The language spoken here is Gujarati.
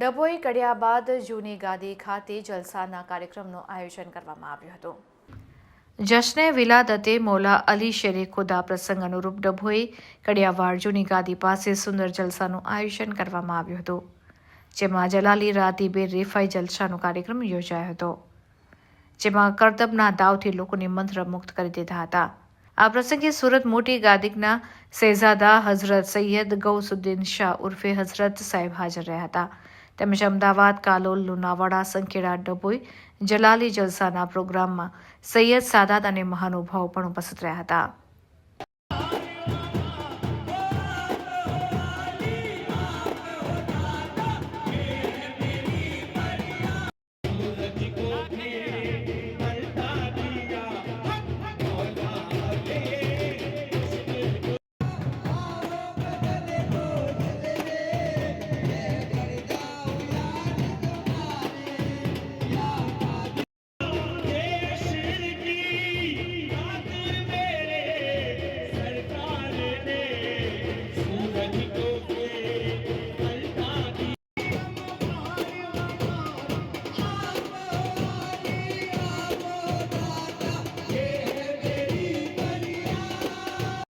ડભોઈ કડિયા બાદ જૂની ગાદી ખાતે જલસાના કાર્યક્રમનું આયોજન કરવામાં આવ્યું હતું. જશ્ને વિલાદતે મોલા અલી શેરે ખુદા પ્રસંગ અનુરૂપ ડભોઈ કડિયાવાડ જૂની ગાદી પાસે સુંદર જલસાનું આયોજન કરવામાં આવ્યું હતું, જેમાં જલાલી રાતીબે રેફાઈ જલસાનો કાર્યક્રમ યોજાયો હતો, જેમાં કરતબના દાવથી લોકોને મંત્રમુગ્ધ કરી દીધા હતા. આ પ્રસંગે સુરત મોટી ગાદિકના શહેઝાદા હઝરત સૈયદ ગૌસુદ્દીન શાહ ઉર્ફે હઝરત સાહેબ હાજર રહ્યા હતા. તેમજ અમદાવાદ, કાલોલ, લુણાવાડા, સંખેડા, ડભોઈ, જલાલી જલસાના પ્રોગ્રામમાં સૈયદ સાદાત અને મહાનુભાવો પણ ઉપસ્થિત રહ્યા હતા.